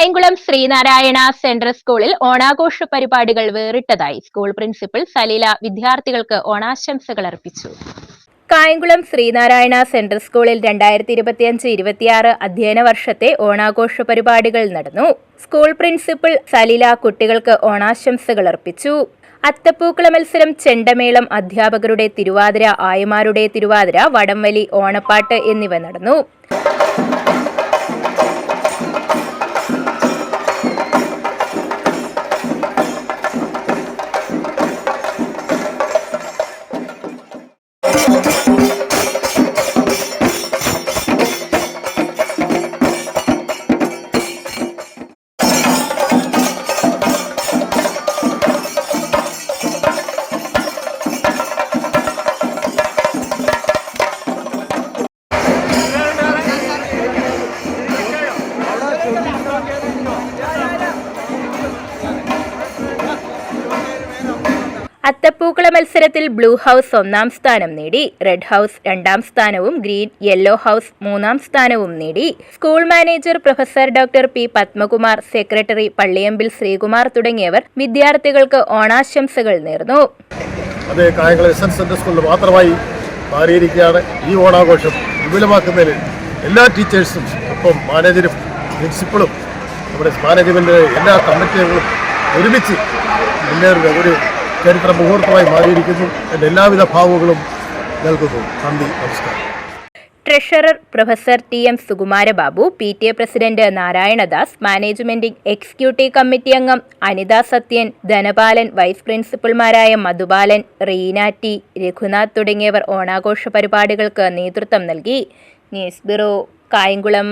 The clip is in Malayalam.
കായംകുളം ശ്രീനാരായണ സെൻട്രൽ സ്കൂളിൽ ഓണാഘോഷ പരിപാടികൾ വേറിട്ടതായി സ്കൂൾ പ്രിൻസിപ്പൽ സലീല വിദ്യാർത്ഥികൾക്ക് ഓണാശംസകൾ അർപ്പിച്ചു. കായംകുളം ശ്രീനാരായണ സെൻട്രൽ സ്കൂളിൽ രണ്ടായിരത്തി ഇരുപത്തിയഞ്ച് ഇരുപത്തിയാറ് അധ്യയന വർഷത്തെ ഓണാഘോഷ പരിപാടികൾ നടന്നു. സ്കൂൾ പ്രിൻസിപ്പൽ സലീല കുട്ടികൾക്ക് ഓണാശംസകൾ അർപ്പിച്ചു. അത്തപ്പൂക്കള മത്സരം ചെണ്ടമേളം അധ്യാപകരുടെ തിരുവാതിര ആയമാരുടെ തിരുവാതിര വടംവലി ഓണപ്പാട്ട് എന്നിവ നടന്നു. അത്തപ്പൂക്കള മത്സരത്തിൽ ബ്ലൂ ഹൗസ് ഒന്നാം സ്ഥാനം നേടി റെഡ് ഹൗസ് രണ്ടാം സ്ഥാനവും ഗ്രീൻ യെല്ലോ ഹൗസ് മൂന്നാം സ്ഥാനവും നേടി. School manager professor doctor P Padmakumar secretary Palliyambil Sreekumar തുടങ്ങിയവർ വിദ്യാർത്ഥികൾക്ക് ഓണാശംസകൾ നേർന്നു. അതേ കായംകുളം എസ് എൻ സെൻട്രൽ സ്കൂളിൽ മാത്രമായി മാറിയിരിക്കുകയാണ് ഈ ഓണാഘോഷം. വിപുലമാക്കുന്നതിൽ എല്ലാ ടീച്ചേഴ്സും ഒപ്പം മാനേജരും പ്രിൻസിപ്പളും നമ്മുടെ മാനേജ്മെന്റ് എല്ലാ കമ്മിറ്റികളും ഒരുമിച്ച് മുന്നേറുക ഒരു ചരിത്ര മുഹൂർത്തമായി മാറിയിരിക്കുന്നു. എന്റെ എല്ലാവിധ ഭാവങ്ങളും നൽകുന്നു. നന്ദി നമസ്കാരം. Treasurer professor T M Sukumarababu P T A president Narayanadas മാനേജ്മെന്റിംഗ് executive committee അംഗം അനിത സത്യൻ ധനപാലൻ വൈസ് പ്രിൻസിപ്പൽമാരായ മധുബാലൻ റീന ടി രഘുനാഥ് തുടങ്ങിയവർ ഓണാഘോഷ പരിപാടികൾക്ക് നേതൃത്വം നൽകി. News bureau Kayamkulam.